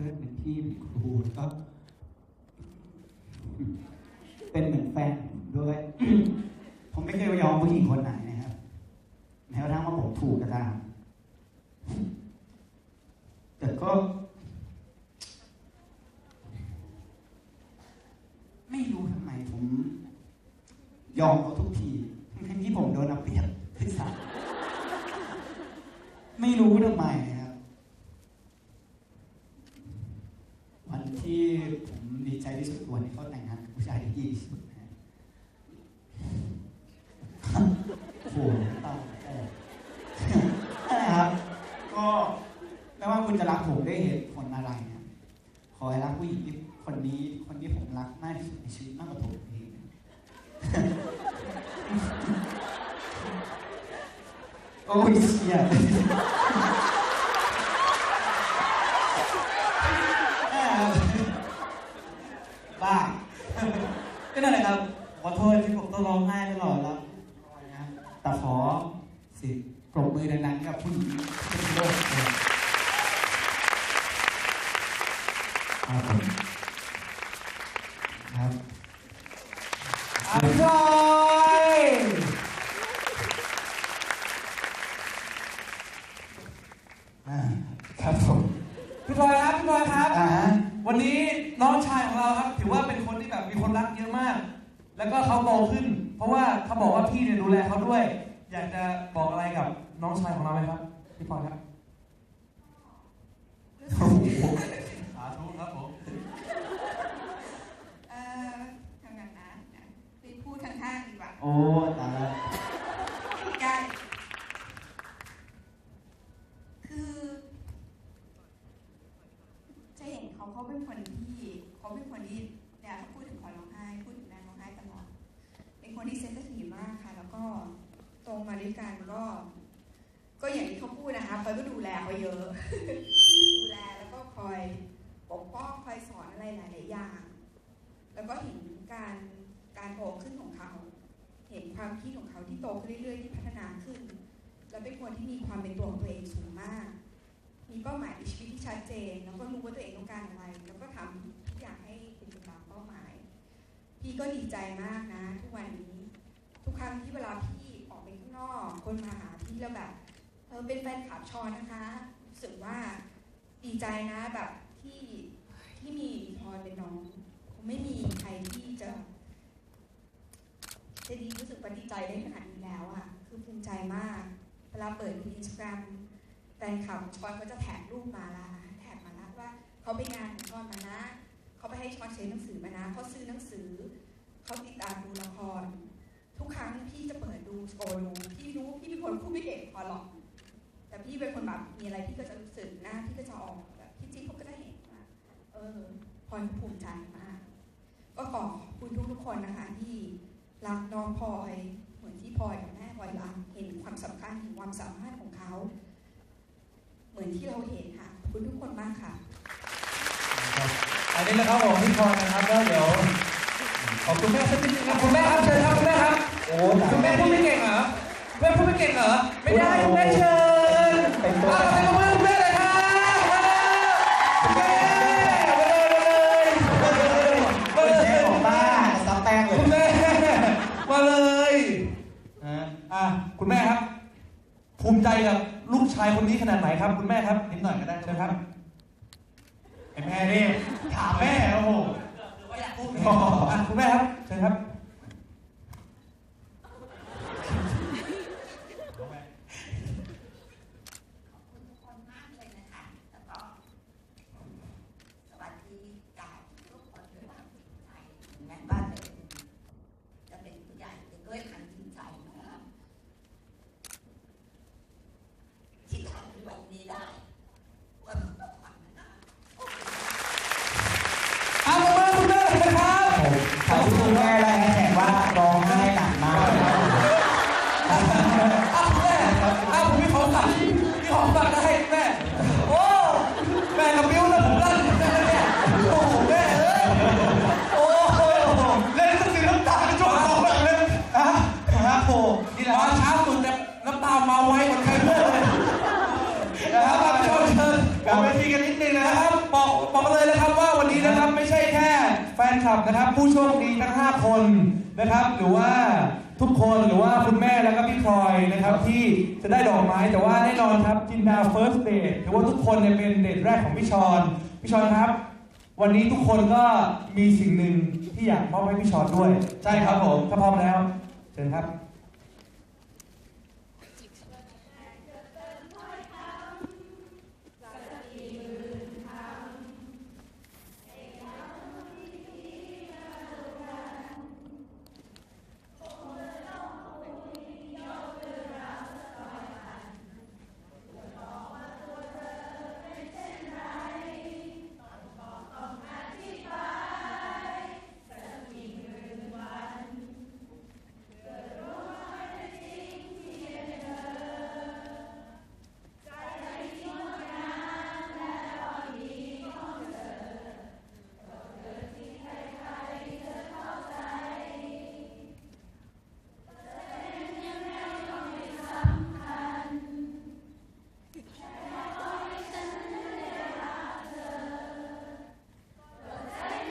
พื่อนเป็นพี่เป็นครูก็เป็นเหมือนแฟนผมด้วย ผมไม่เคยยอมผู้หญิงคนไหนนะครับแม้กระทั่งว่าผมถูกก็ตามแต่ก็ ไม่รู้ทำไมผม ยอมเขาทุกทีทั้งที่ผมโดนเอาเปรียบที่สามไม่รู้ทำไมครับ วันที่ผมดีใจที่สุดคือวันที่เขาแต่งงานกับผู้ชายที่ดีที่สุดนะฮะโอ้โหเต้าแต่นะครับ ก็ไม่ว่าคุณจะรักผมด้วยเหตุผลอะไรนะขอให้รักผู้หญิงที่ คนนี้คนที่ผมรักมากที่สุดในชีวิตมากกว่าผมเองนะโอ้ยเชี่ยบ้าก็นั่นแหละครับ ขอโทษที่ผมต้องร้องไห้ตลอดแล้วนะแต่ขอสิปรบมือดังๆกับผู้หญิงที่เป็นโลกเลยครับผม เยอะมาก แล้วก็เขาโตขึ้น เพราะว่าเขาบอกว่าพี่เนี่ยดูแลเขาด้วย อยากจะบอกอะไรกับน้องชายของเราไหมครับ พี่พอยครับโอ้โหสาธุครับผม เอ่อทำกันนะนะไปพูดข้างๆดีกว่า โอ้ตายแล้ว ใกล้คือ จะเห็นเขาเขาเป็นคนที่เขาเป็นคนที่เนี่ยเขาพูดถึงคนร้องไห้พูดถึงนางร้องไห้ตลอด เป็นคนที่เซนซิทีฟมากค่ะ แล้วก็โตมา ด้วยกันก็ ก็อย่างที่เขาพูดนะคะเฟยก็ดูแลเขาเยอะ ดูแลแล้วก็คอยปกป้องคอยสอนอะไรหลาย ๆ อย่าง แล้วก็เห็นการการโตขึ้นของเขา เห็นความคิดของเขาที่โตขึ้นเรื่อย ๆ ที่พัฒนาขึ้น แล้วเป็นคนที่มีความเป็นตัวของตัวเองสูงมาก มีเป้าหมายในชีวิตที่ชัดเจน แล้วก็รู้ว่าตัวเองต้องการอะไร แล้วก็ทำทุกอย่างให้เป็นไปตามเป้าหมาย พี่ก็ดีใจมากนะ ทุกวันนี้ ทุกครั้งที่เวลาพี่ กไปข้างนอกคนมาหาพี่แล้วแบบเออเป็นแฟนคลับชอนนะคะรู้สึกว่าดีใจนะแบบที่ที่มีพรเป็นน้องคงไม่มีใครที่จะจะดีรู้สึกว่าดีใจได้ขนาดนี้แล้วอะ คือภูมิใจมาก เวลาเปิดอินสตาแกรมแฟนคลับชอนก็จะแท็กรูปมาละแท็กมาละว่าเขาไปงานชอนมานะเขาไปให้ชอนเซ็นหนังสือมานะเขาซื้อหนังสือเขาติดตามดูละคร กครั้งพี่จะเปิดดูโกดูพี่รู้พี่เป็นคนพูดไม่เก่งพอหรอก แต่พี่เป็นคนแบบมีอะไรพี่ก็จะรู้สึกหน้าพี่ก็จะออกแบบพี่จิ๊บเขาก็จะเห็นว่าเออพลอยภูมิใจมาก ก็ขอบคุณทุกทุกคนนะคะที่รักน้องพลอยเหมือนที่พลอยกับแม่พลอยรักเห็นความสำคัญเห็นความสามารถของเขา เหมือนที่เราเห็นค่ะขอบคุณทุกคนมากค่ะอันนี้นะครับผมพี่พลอยนะครับแล้วเดี๋ยวขอบคุณแม่สักนิดนึงครับคุณแม่ครับเชิญครับคุณแม่ครับ โอ้ยคุณแม่พูดไม่เก่งเหรอแม่พูดไม่เก่งเหรอ ไม่ได้คุณแม่เชิญเป็นตัวเอาให้คุณแม่คุณแม่เลยครับคุณแม่มาเลยมาเลยมาเลยเป็นเชฟของบ้านซับแป้งเลคุณยแม่มาเลยฮะอะคุณแม่ครับภูมิใจกับลูกชายคนนี้ขนาดไหนครับคุณแม่ครับนิดหน่อยก็ได้เชิญครับไอ้แม่นี่ถามแม่โอ้โหอะคุณแม่ครับเชิญครับข คลับนะครับ ผู้โชคดีทั้ง 5 คนนะครับ หรือว่าทุกคนหรือว่าคุณแม่แล้วก็พี่พลอยนะครับ ที่จะได้ดอกไม้แต่ว่าแน่นอนครับจินดา first date ถือว่าทุกคนเนี่ยเป็นเดทแรกของพี่ชอนพี่ชอนครับ วันนี้ทุกคนก็มีสิ่งหนึ่งที่อยากมอบให้พี่ชอนด้วย ใช่ครับผมถ้าพร้อมแล้วเชิญครับ